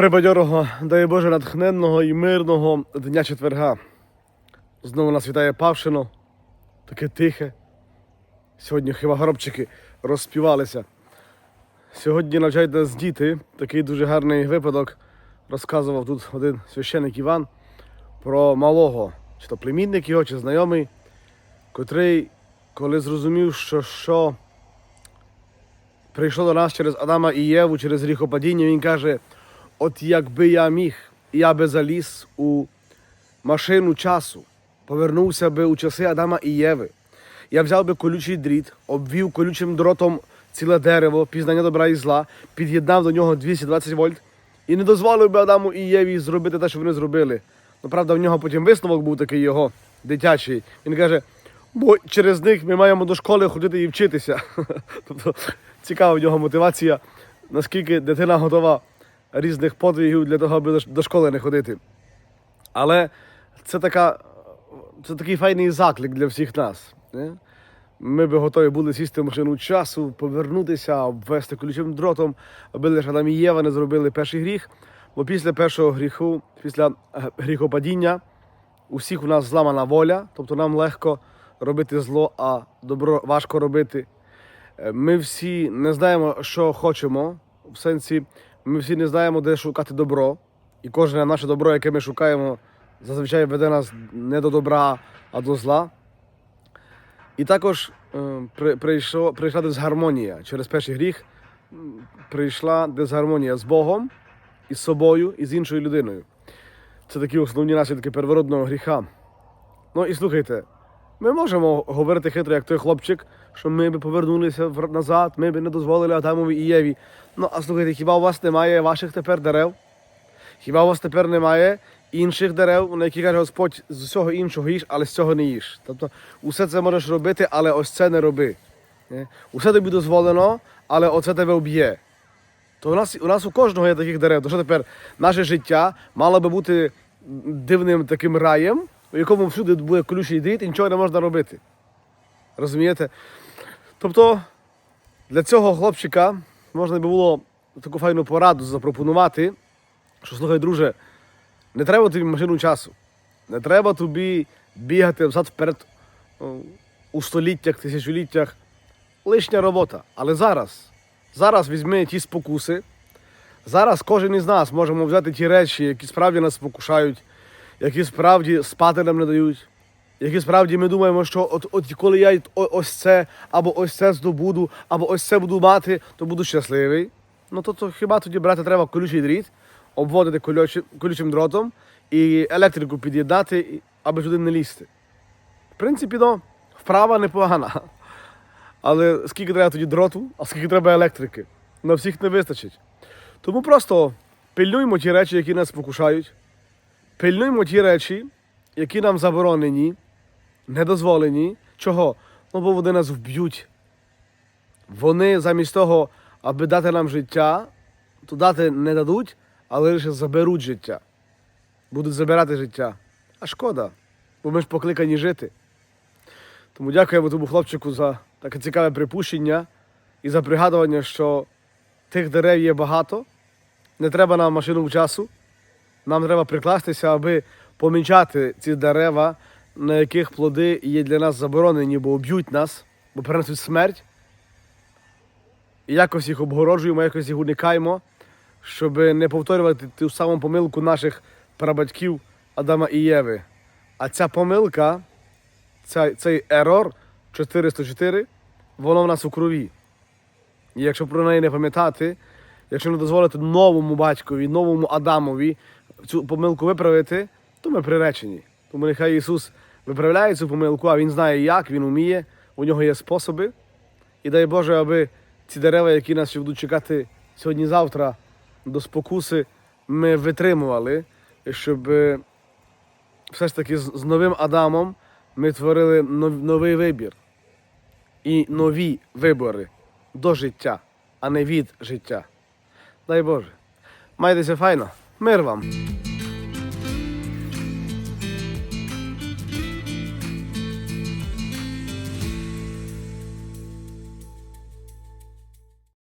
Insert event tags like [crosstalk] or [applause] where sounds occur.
Прибадьорого, дай Боже, натхненного і мирного дня четверга. Знову нас вітає Павшино, таке тихе. Сьогодні хіба горобчики розспівалися. Сьогодні навчають нас діти. Такий дуже гарний випадок розказував тут один священик Іван про малого, чи то племінник його, чи знайомий, котрий, коли зрозумів, що, що прийшло до нас через Адама і Єву, через гріхопадіння, він каже: от якби я міг, я би заліз у машину часу, повернувся би у часи Адама і Єви. Я взяв би колючий дріт, обвів колючим дротом ціле дерево, пізнання добра і зла, під'єднав до нього 220 вольт і не дозволив би Адаму і Єві зробити те, що вони зробили. Ну, правда, в нього потім висновок був такий його дитячий. Він каже, бо через них ми маємо до школи ходити і вчитися. [laughs] Тобто цікава в нього мотивація, наскільки дитина готова різних подвигів для того, аби до школи не ходити. Але це, така, це такий файний заклик для всіх нас. Не? Ми би готові були сісти в машину часу, повернутися, обвести ключовим дротом, аби лише Адам і Єва не зробили перший гріх. Бо після першого гріху, після е, гріхопадіння, у всіх у нас зламана воля, тобто нам легко робити зло, а добро важко робити. Е, Ми всі не знаємо, що хочемо. В сенсі, ми всі не знаємо, де шукати добро. І кожне наше добро, яке ми шукаємо, зазвичай веде нас не до добра, а до зла. І також е, при, прийшло, прийшла дисгармонія через перший гріх. Прийшла дисгармонія з Богом, із собою і з іншою людиною. Це такі основні наслідки первородного гріха. Ну і слухайте, ми можемо говорити хитро, як той хлопчик, що ми би повернулися назад, ми би не дозволили Адамові і Єві. Ну, а слухайте, хіба у вас немає ваших тепер дерев? Хіба у вас тепер немає інших дерев, на які каже Господь з усього іншого їж, але з цього не їж. Тобто усе це можеш робити, але ось це не роби. Усе тобі дозволено, але оце тебе вб'є. То у нас, у нас у кожного є таких дерев. То що тепер наше життя мало би бути дивним таким раєм, у якому всюди буде колючий дріт і нічого не можна робити. Розумієте? Тобто для цього хлопчика можна би було таку файну пораду запропонувати, що слухай, друже, не треба тобі машину часу. Не треба тобі бігати взад вперед у століттях, тисячоліттях. Лишня робота. Але зараз, зараз візьми ті спокуси. Зараз кожен із нас можемо взяти ті речі, які справді нас спокушають, які справді спати нам не дають, які справді ми думаємо, що от, от коли я ось це, або ось це здобуду, або ось це буду мати, то буду щасливий. Ну то, то хіба тоді брати треба колючий дріт, обводити колючим, колючим дротом і електрику під'єднати, аби туди не лізти. В принципі, ну, вправа непогана. Але скільки треба тоді дроту, а скільки треба електрики? На всіх не вистачить. Тому просто пильнуймо ті речі, які нас спокушають, пильнуймо ті речі, які нам заборонені, недозволені. Чого? Ну, бо вони нас вб'ють. Вони замість того, аби дати нам життя, то дати не дадуть, але лише заберуть життя. Будуть забирати життя. А шкода, бо ми ж покликані жити. Тому дякуємо тому хлопчику за таке цікаве припущення і за пригадування, що тих дерев є багато. Не треба нам машину часу. Нам треба прикластися, аби помічати ці дерева, на яких плоди є для нас заборонені, бо об'ють нас, бо принесуть смерть. І якось їх обгороджуємо, якось їх уникаємо, щоб не повторювати ту саму помилку наших прабатьків Адама і Єви. А ця помилка, ця, цей ерор 404, воно в нас у крові. І якщо про неї не пам'ятати, якщо не дозволити новому батькові, новому Адамові цю помилку виправити, то ми приречені. Тому нехай Ісус виправляє цю помилку, а Він знає як, Він вміє, у нього є способи. І дай Боже, аби ці дерева, які нас ще будуть чекати сьогодні-завтра до спокуси, ми витримували, щоб е, все ж таки з новим Адамом ми творили новий вибір і нові вибори до життя, а не від життя. Дай Боже. Майтеся файно. Мир вам!